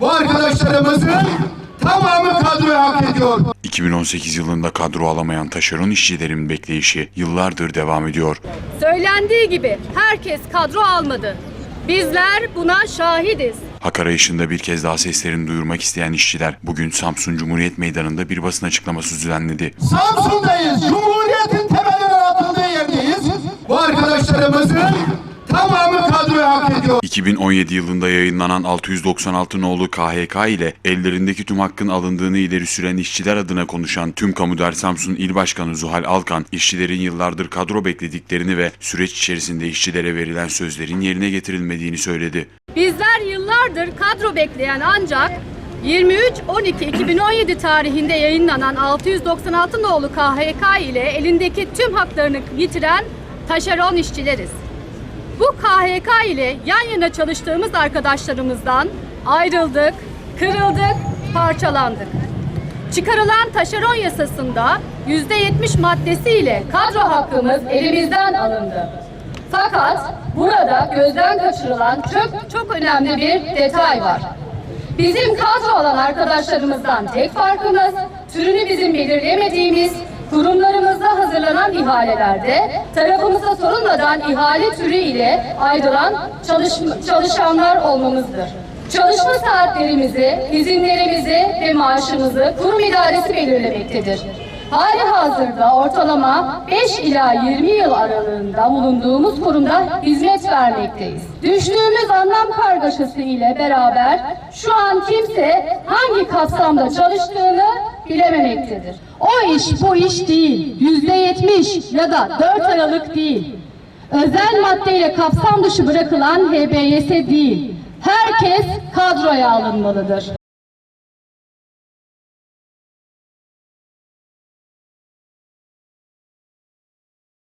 Bu arkadaşlarımızın tamamı kadroya hak ediyor. 2018 yılında kadro alamayan taşeron işçilerin bekleyişi yıllardır devam ediyor. Söylendiği gibi herkes kadro almadı. Bizler buna şahidiz. Hak arayışında bir kez daha seslerini duyurmak isteyen işçiler bugün Samsun Cumhuriyet Meydanı'nda bir basın açıklaması düzenledi. Samsun'dayız. Cumhuriyetin temelinin atıldığı yerdeyiz. Bu arkadaşlarımızın tamamı hak ediyor. 2017 yılında yayınlanan 696 nolu KHK ile ellerindeki tüm hakkın alındığını ileri süren işçiler adına konuşan Tüm Kamu Der Samsun İl Başkanı Zuhal Alkan, işçilerin yıllardır kadro beklediklerini ve süreç içerisinde işçilere verilen sözlerin yerine getirilmediğini söyledi. Bizler yıllardır kadro bekleyen ancak 23-12-2017 tarihinde yayınlanan 696 nolu KHK ile elindeki tüm haklarını yitiren taşeron işçileriz. Bu KHK ile yan yana çalıştığımız arkadaşlarımızdan ayrıldık, kırıldık, parçalandık. Çıkarılan taşeron yasasında %70 maddesiyle kadro hakkımız elimizden alındı. Fakat burada gözden kaçırılan çok çok önemli bir detay var. Bizim kadro alan arkadaşlarımızdan tek farkımız türünü bizim belirleyemediğimiz kurumlarımızda hazırlanan ihalelerde tarafımıza sorulmadan ihale türü ile ayrılan çalışma- çalışanlar olmamızdır. Çalışma saatlerimizi, izinlerimizi ve maaşımızı kurum idaresi belirlemektedir. Hali hazırda ortalama 5 ila 20 yıl aralığında bulunduğumuz kurumda hizmet vermekteyiz. Düştüğümüz anlam kargaşası ile beraber şu an kimse hangi kapsamda çalıştığını bilememektedir. O iş bu iş değil. Yüzde yetmiş ya da dört aralık değil. Özel maddeyle kapsam dışı bırakılan HBYS değil. Herkes kadroya alınmalıdır.